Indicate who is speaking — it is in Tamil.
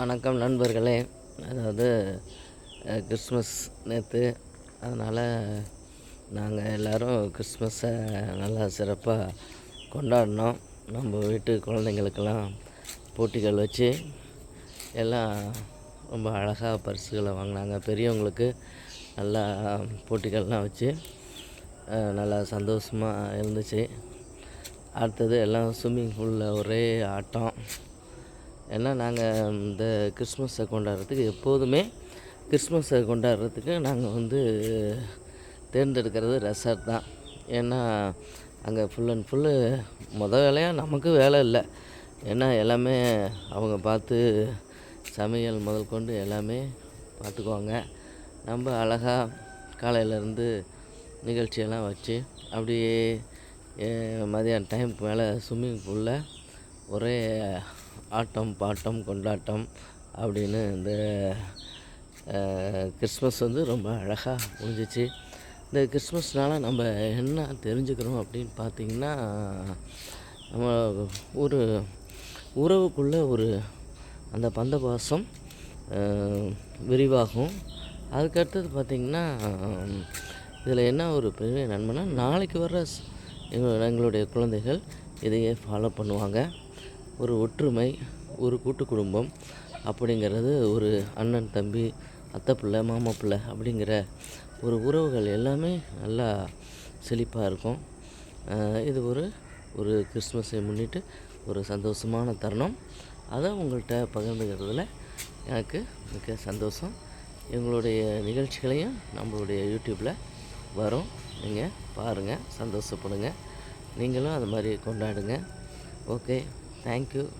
Speaker 1: வணக்கம் நண்பர்களே. அதாவது கிறிஸ்மஸ் நேற்று அதனால் நாங்கள் எல்லோரும் கிறிஸ்மஸை நல்லா சிறப்பாக கொண்டாடினோம் நம்ம வீட்டு குழந்தைங்களுக்கெல்லாம் போட்டிகள் வச்சு எல்லாம் ரொம்ப அழகாக பரிசுகளை வாங்கினாங்க. பெரியவங்களுக்கு நல்லா போட்டிகள்லாம் வச்சு நல்லா சந்தோஷமாக இருந்துச்சு. அடுத்தது எல்லாம் ஸ்விம்மிங் பூலில் ஒரே ஆட்டம். ஏன்னா நாங்கள் இந்த கிறிஸ்மஸை கொண்டாடுறதுக்கு எப்போதுமே கிறிஸ்மஸை கொண்டாடுறதுக்கு நாங்கள் வந்து தேர்ந்தெடுக்கிறது ரெசார்ட் தான். ஏன்னா அங்கே ஃபுல் அண்ட் ஃபுல்லு முத வேலையாக நமக்கு வேலை இல்லை. ஏன்னா எல்லாமே அவங்க பார்த்து சமையல் முதல் கொண்டு எல்லாமே பார்த்துக்குவாங்க. நம்ம அழகாக காலையிலேருந்து நிகழ்ச்சியெல்லாம் வச்சு அப்படியே மதியான டைம் மேலே ஸ்விம்மிங் பூலில் ஒரே ஆட்டம் பாட்டம் கொண்டாட்டம் அப்படின்னு இந்த கிறிஸ்மஸ் வந்து ரொம்ப அழகாக முடிஞ்சிச்சு. இந்த கிறிஸ்மஸ்னால் நம்ம என்ன தெரிஞ்சுக்கிறோம் அப்படின்னு பார்த்திங்கன்னா நம்ம ஒரு உறவுக்குள்ளே ஒரு அந்த பந்த பாசம் விரிவாகும். அதுக்கடுத்தது பார்த்திங்கன்னா இதில் என்ன ஒரு பெரிய நன்மைனா நாளைக்கு வர்ற எங்களுடைய குழந்தைகள் இதையே ஃபாலோ பண்ணுவாங்க. ஒரு ஒற்றுமை ஒரு கூட்டு குடும்பம் அப்படிங்கிறது ஒரு அண்ணன் தம்பி அத்தை பிள்ளை மாமா பிள்ளை அப்படிங்கிற ஒரு உறவுகள் எல்லாமே நல்லா செழிப்பாக இருக்கும். இது ஒரு ஒரு கிறிஸ்மஸை முன்னிட்டு ஒரு சந்தோஷமான தருணம். அதை உங்கள்கிட்ட பகிர்ந்துக்கிறதுல எனக்கு மிக்க சந்தோஷம். எங்களுடைய நிகழ்ச்சிகளையும் நம்மளுடைய யூடியூப்பில் வரும். நீங்கள் பாருங்கள் சந்தோஷப்படுங்க. நீங்களும் அது மாதிரி கொண்டாடுங்க. ஓகே. thank you